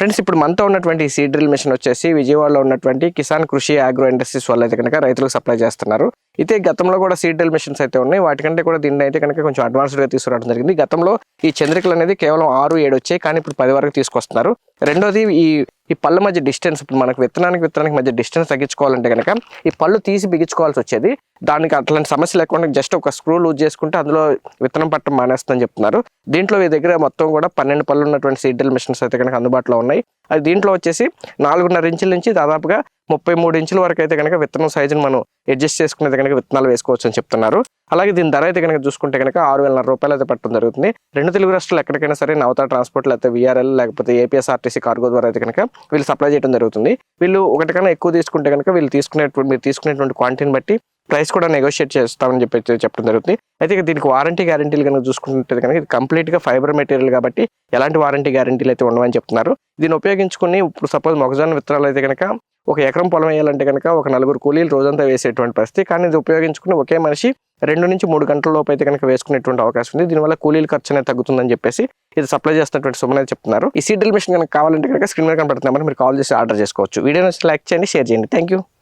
Friends ఇప్పుడు మనతో ఉన్నటువంటి ఈ సీడ్ డ్రిల్ మిషన్ వచ్చేసి విజయవాడలో ఉన్నటువంటి కిసాన్ కృషి ఆగ్రో ఇండస్ట్రీస్ వాళ్ళు అయితే కనుక రైతులకు సప్లై చేస్తున్నారు. అయితే గతంలో కూడా సీడ్ డ్రిల్ మిషన్స్ అయితే ఉన్నాయి. వాటికంటే కూడా దీన్ని అయితే కనుక కొంచెం అడ్వాన్స్డ్గా తీసుకురావడం జరిగింది. గతంలో ఈ చంద్రికలు అనేది కేవలం ఆరు ఏడు వచ్చాయి. కానీ ఇప్పుడు పది వరకు తీసుకొస్తున్నారు. రెండోది ఈ ఈ పళ్ళ మధ్య డిస్టెన్స్ ఇప్పుడు మనకు విత్తనానికి విత్తనానికి మధ్య డిస్టెన్స్ తగ్గించుకోవాలంటే కనుక ఈ పళ్ళు తీసి బిగించుకోవాల్సి వచ్చేది. దానికి అట్లాంటి సమస్య లేకుండా జస్ట్ ఒక స్క్రూ లూజ్ చేసుకుంటే అందులో విత్తనం పట్టడం మానేస్తుందని చెప్తున్నారు. దీంట్లో మీ దగ్గర మొత్తం కూడా పన్నెండు పళ్ళు ఉన్నటువంటి సీడ్రిల్ మిషన్స్ అయితే కనుక అందుబాటులో ఉన్నాయి. అది దీంట్లో వచ్చేసి నాలుగున్నర ఇంచుల నుంచి దాదాపుగా ముప్పై మూడు ఇంచుల వరకు అయితే కనుక విత్తనం సైజుని మనం అడ్జస్ట్ చేసుకునేది కనుక విత్తనాలు వేసుకోవచ్చు అని చెప్తున్నారు. అలాగే దీని ధర అయితే కనుక చూసుకుంటే కనుక ఆరు వేల రూపాయలు అయితే పట్టడం జరుగుతుంది. రెండు తెలుగు రాష్ట్రాలు ఎక్కడికైనా సరే నవతా ట్రాన్స్పోర్ట్ లేకపోతే విఆర్ఎల్ లేకపోతే ఏపీఎస్ఆర్టీసీ కార్గో ద్వారా అయితే కనుక వీళ్ళు సప్లై చేయడం జరుగుతుంది. వీళ్ళు ఒకటికన్నా ఎక్కువ తీసుకుంటే కనుక వీళ్ళు తీసుకునేటువంటి మీరు తీసుకునేటువంటి క్వాంటిటీని బట్టి ప్రైస్ కూడా నెగోషియేట్ చేస్తామని చెప్పి చెప్పడం జరుగుతుంది. అయితే ఇక దీనికి వారంటీ గ్యారంటీలు కనుక చూసుకుంటే కనుక ఇది కంప్లీట్గా ఫైబర్ మెటీరియల్ కాబట్టి ఎలాంటి వారంటీ గ్యారంటీలు అయితే ఉండవని చెప్తున్నారు. దీన్ని ఉపయోగించుకుని ఇప్పుడు సపోజ్ మొక్కజొన్న విత్తనాలు అయితే కనుక ఒక ఎకరం పొలం వేయాలంటే కనుక ఒక నలుగురు కూలీలు రోజంతా వేసేటువంటి పరిస్థితి. కానీ ఇది ఉపయోగించుకుని ఒకే మనిషి రెండు నుంచి మూడు గంటల లోపు అయితే కనుక వేసుకునేటువంటి అవకాశం ఉంది. దీనివల్ల కూలీల ఖర్చు అనేది తగ్గుతుందని చెప్పేసి ఇది సప్లై చేస్తున్నటువంటి సుమన్ చెప్తున్నారు. ఈ సీడ్రిల్ మిషన్ కనుక కావాలంటే కనుక స్క్రీన్ మీద కనబడుతున్నారు మీరు కాల్ చేసి ఆర్డర్ చేసుకోవచ్చు. వీడియో నచ్చి లైక్ చేయండి షేర్ చేయండి. Thank you